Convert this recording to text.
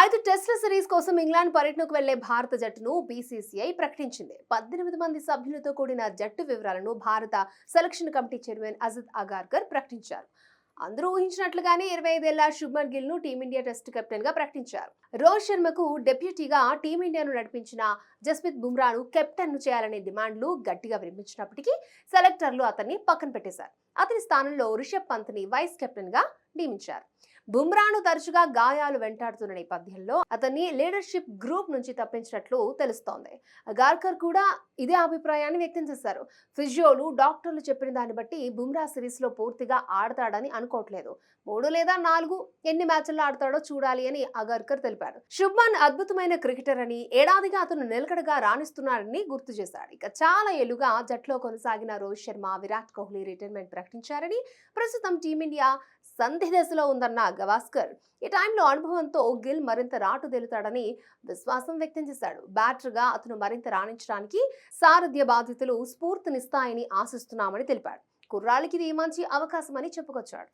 ఐదు టెస్టుల సిరీస్ కోసం ఇంగ్లాండ్ పర్యటనకు వెళ్ళే భారత జట్టును బీసీసీఐ ప్రకటించింది. పద్దెనిమిది మంది సభ్యులతో కూడిన జట్టు వివరాలను భారత selection committee chairman Ajit Agarkar ప్రకటించారు. అందరూ ఊహించినట్లుగానే ఇరవై ఐదేళ్ళ శుభ్మన్ గిల్ను టీమిండియా టెస్ట్ కెప్టెన్గా ప్రకటించారు. రోహిత్ శర్మకు డెప్యూటీగా టీమిండియాను నడిపించిన జస్ప్రీత్ బుమ్రాను కెప్టెన్ను చేయాలనే డిమాండ్లు గట్టిగా వినిపించినప్పటికీ సెలెక్టర్లు అతన్ని పక్కన పెట్టేశారు. అతని స్థానంలో రిషబ్ పంత్ని వైస్ కెప్టెన్గా నియమించారు. బుమ్రాను తరచుగా గాయాలు వెంటాడుతున్న నేపథ్యంలో అతన్ని లీడర్షిప్ గ్రూప్ నుంచి తప్పించినట్లు తెలుస్తోంది. గార్కర్ కూడా ఇదే అభిప్రాయాన్ని వ్యక్తం చేశారు. ఫిజియోలు డాక్టర్లు చెప్పిన దాన్ని బట్టి బుమ్రా సిరీస్లో పూర్తిగా ఆడతాడని అనుకోవట్లేదు. మూడు లేదా నాలుగు ఎన్ని మ్యాచ్ల్లో ఆడతాడో చూడాలి అని అగర్కర్ తెలిపారు శుభ్మన్ అద్భుతమైన క్రికెటర్ అని ఏడాదిగా అతను నిలకడగా రాణిస్తున్నారని గుర్తు చేశాడు. ఇక చాలా ఏళ్ళుగా జట్లో కొనసాగిన రోహిత్ శర్మ విరాట్ కోహ్లీ రిటైర్మెంట్ ప్రకటించారని ప్రస్తుతం టీమిండియా సంధి దశలో ఉందన్న గవాస్కర్. ఈ టైంలో అనుభవంతో గిల్ మరింత రాటుదేలుతాడని విశ్వాసం వ్యక్తం చేశాడు. బ్యాటర్గా అతను మరింత రాణించడానికి సారథ్య బాధ్యతలు స్ఫూర్తినిస్తాయని ఆశిస్తున్నామని తెలిపాడు. కుర్రాళ్ళకి ఇది మంచి అవకాశమని చెప్పుకొచ్చాడు.